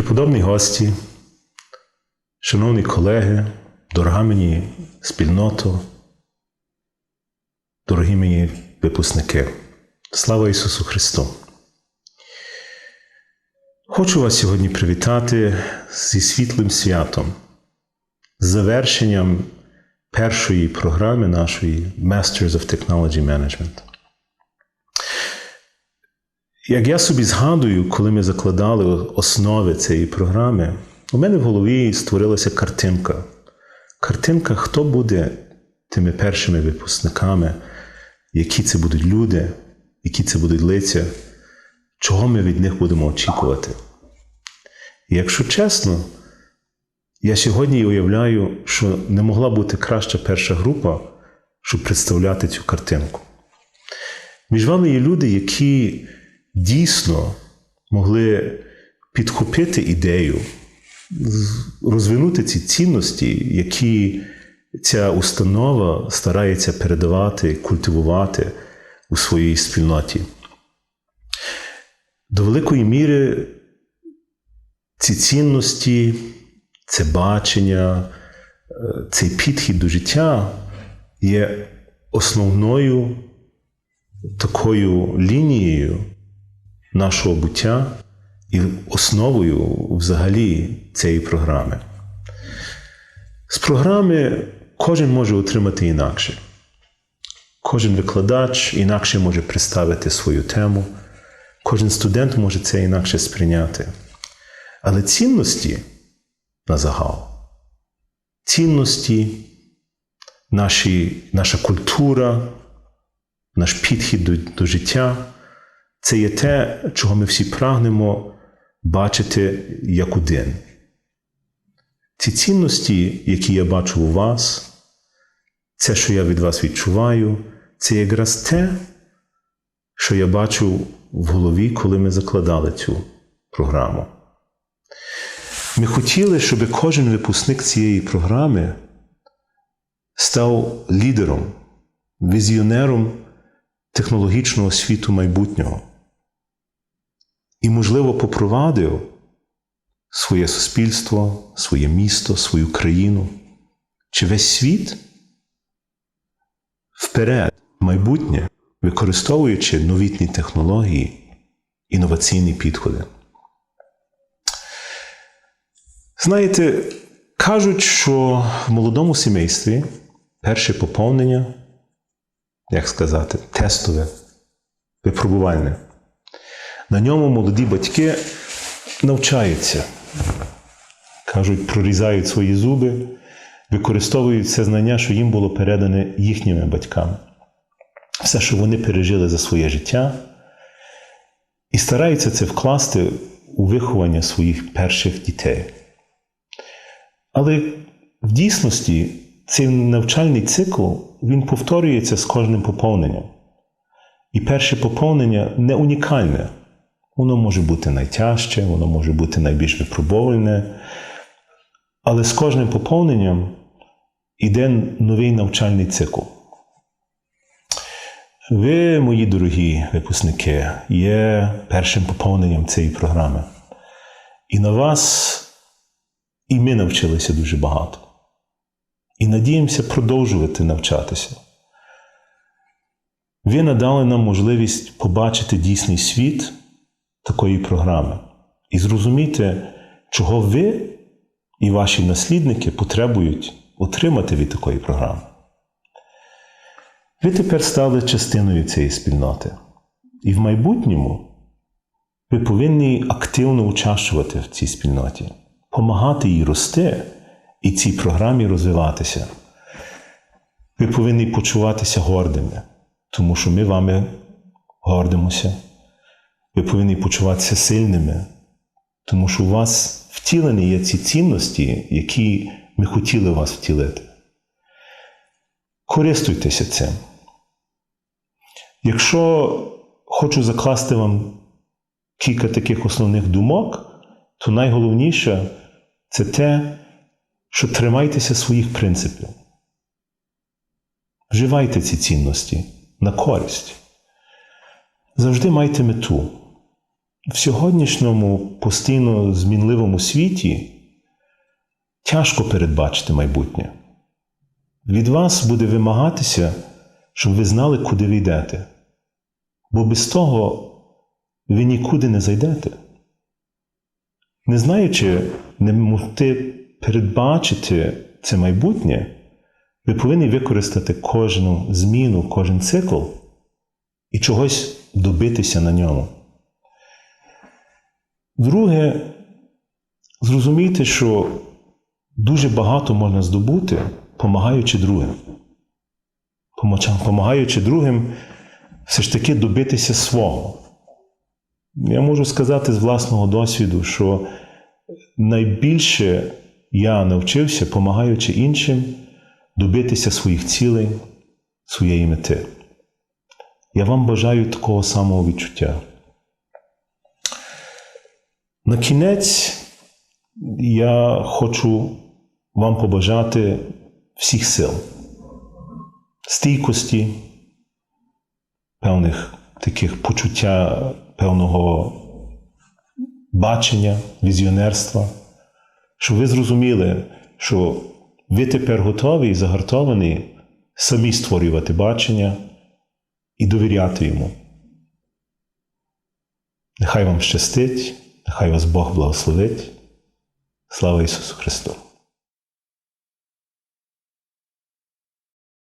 Преподобні гості, шановні колеги, дорога мені спільното, дорогі мені випускники, слава Ісусу Христу! Хочу вас сьогодні привітати зі світлим святом, з завершенням першої програми нашої Masters of Technology Management. Як я собі згадую, коли ми закладали основи цієї програми, у мене в голові створилася картинка. Картинка, хто буде тими першими випускниками, які це будуть люди, які це будуть лиця, чого ми від них будемо очікувати. І якщо чесно, я сьогодні уявляю, що не могла бути краща перша група, щоб представляти цю картинку. Між вами є люди, які дійсно могли підхопити ідею, розвинути ці цінності, які ця установа старається передавати, культивувати у своїй спільноті. До великої міри ці цінності, це бачення, цей підхід до життя є основною такою лінією нашого буття і основою взагалі цієї програми. З програми кожен може отримати інакше. Кожен викладач інакше може представити свою тему, кожен студент може це інакше сприйняти. Але цінності на загал, цінності, наші, наша культура, наш підхід до, до життя це є те, чого ми всі прагнемо бачити як один. Ці цінності, які я бачу у вас, це, що я від вас відчуваю, це якраз те, що я бачу в голові, коли ми закладали цю програму. Ми хотіли, щоб кожен випускник цієї програми став лідером, візіонером технологічного світу майбутнього і, можливо, попровадив своє суспільство, своє місто, свою країну чи весь світ вперед, в майбутнє, використовуючи новітні технології, інноваційні підходи. Знаєте, кажуть, що в молодому сімействі перше поповнення, як сказати, тестове, випробувальне. На ньому молоді батьки навчаються, кажуть, прорізають свої зуби, використовують все знання, що їм було передане їхніми батьками. Все, що вони пережили за своє життя, і стараються це вкласти у виховання своїх перших дітей. Але в дійсності цей навчальний цикл він повторюється з кожним поповненням. І перше поповнення не унікальне. Воно може бути найтяжче, воно може бути найбільш випробоване. Але з кожним поповненням йде новий навчальний цикл. Ви, мої дорогі випускники, є першим поповненням цієї програми. І на вас і ми навчилися дуже багато. І надіємося продовжувати навчатися. Ви надали нам можливість побачити дійсний світ такої програми і зрозуміти, чого ви і ваші наслідники потребують отримати від такої програми. Ви тепер стали частиною цієї спільноти. І в майбутньому ви повинні активно участвувати в цій спільноті, допомагати їй рости і цій програмі розвиватися. Ви повинні почуватися гордими, тому що ми вами гордимося. Ви повинні почуватися сильними, тому що у вас втілені є ці цінності, які ми хотіли вас втілити. Користуйтеся цим. Якщо хочу закласти вам кілька таких основних думок, то найголовніше це те, що тримайтеся своїх принципів. Вживайте ці цінності на користь. Завжди майте мету. В сьогоднішньому постійно змінливому світі тяжко передбачити майбутнє. Від вас буде вимагатися, щоб ви знали, куди ви йдете. Бо без того ви нікуди не зайдете. Не знаючи, не могти передбачити це майбутнє, ви повинні використати кожну зміну, кожен цикл і чогось добитися на ньому. Друге, зрозумійте, що дуже багато можна здобути, помагаючи другим. Помагаючи другим, все ж таки добитися свого. Я можу сказати з власного досвіду, що найбільше я навчився, помагаючи іншим, добитися своїх цілей, своєї мети. Я вам бажаю такого самого відчуття. На кінець я хочу вам побажати всіх сил, стійкості, певних таких почуття певного бачення, візіонерства, щоб ви зрозуміли, що ви тепер готові і загартовані самі створювати бачення і довіряти йому. Нехай вам щастить, нехай вас Бог благословить. Слава Ісусу Христу!